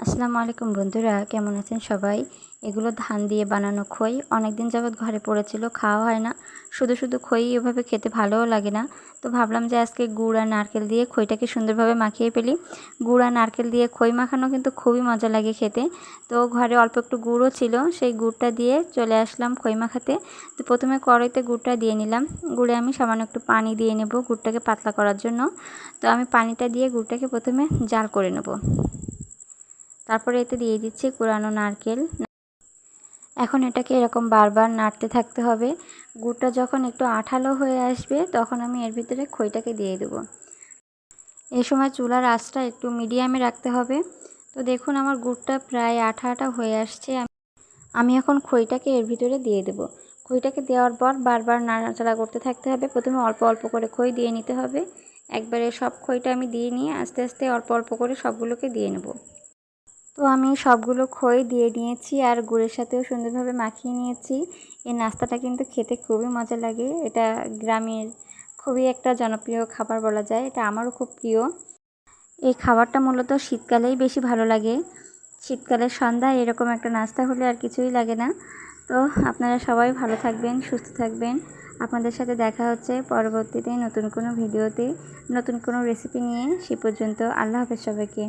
আসসালামু আলাইকুম বন্ধুরা, কেমন আছেন সবাই? এগুলো ধান দিয়ে বানানো খই। অনেক দিন যাবৎ ঘরে পড়েছিল, খাওয়া হয় না। শুধু শুধু খই এভাবে খেতে ভালোও লাগে না। তো ভাবলাম যে আজকে গুড় আর নারকেল দিয়ে খইটাকে সুন্দরভাবে মাখিয়ে ফেলি। গুড় আর নারকেল দিয়ে খই মাখানো কিন্তু খুবই মজা লাগে খেতে। তো ঘরে অল্প একটু গুড়ও ছিল, সেই গুড়টা দিয়ে চলে আসলাম খই মাখাতে। তো প্রথমে কড়াইতে গুড়টা দিয়ে নিলাম। গুড়ে আমি সামান্য একটু পানি দিয়ে নেব গুড়টাকে পাতলা করার জন্য। তো আমি পানিটা দিয়ে গুড়টাকে প্রথমে জাল করে নেব। তারপরে এতে দিয়ে দিচ্ছি কুড়ানো নারকেল। এখন এটাকে এরকম বারবার নাড়তে থাকতে হবে। গুড়টা যখন একটু আঠালো হয়ে আসবে, তখন আমি এর ভিতরে খইটাকে দিয়ে দেবো। এই সময় চুলার আঁচটা একটু মিডিয়ামে রাখতে হবে। তো দেখুন, আমার গুড়টা প্রায় আঠা আঠা হয়ে আসছে। আমি এখন খইটাকে এর ভিতরে দিয়ে দেবো। খইটাকে দেওয়ার পর বারবার নাড়াচাড়া করতে থাকতে হবে। প্রথমে অল্প অল্প করে খই দিয়ে নিতে হবে। একবারে সব খইটা আমি দিয়ে নিয়ে আস্তে আস্তে অল্প অল্প করে সবগুলোকে দিয়ে নেব। তো আমি সবগুলো খই দিয়ে নিয়েছি আর গুড়ের সাথেও সুন্দরভাবে মাখিয়ে নিয়েছি। এই নাস্তাটা কিন্তু খেতে খুবই মজা লাগে। এটা গ্রামের খুবই একটা জনপ্রিয় খাবার বলা যায়। এটা আমারও খুব প্রিয়। এই খাবারটা মূলত শীতকালেই বেশি ভালো লাগে। শীতকালের সন্ধ্যায় এরকম একটা নাস্তা হলে আর কিছুই লাগে না। তো আপনারা সবাই ভালো থাকবেন, সুস্থ থাকবেন। আপনাদের সাথে দেখা হচ্ছে পরবর্তীতে নতুন কোনো ভিডিওতে। নতুন কোনো রেসিপি নিয়ে সে পর্যন্ত। আল্লাহ হাফেজ সবাইকে।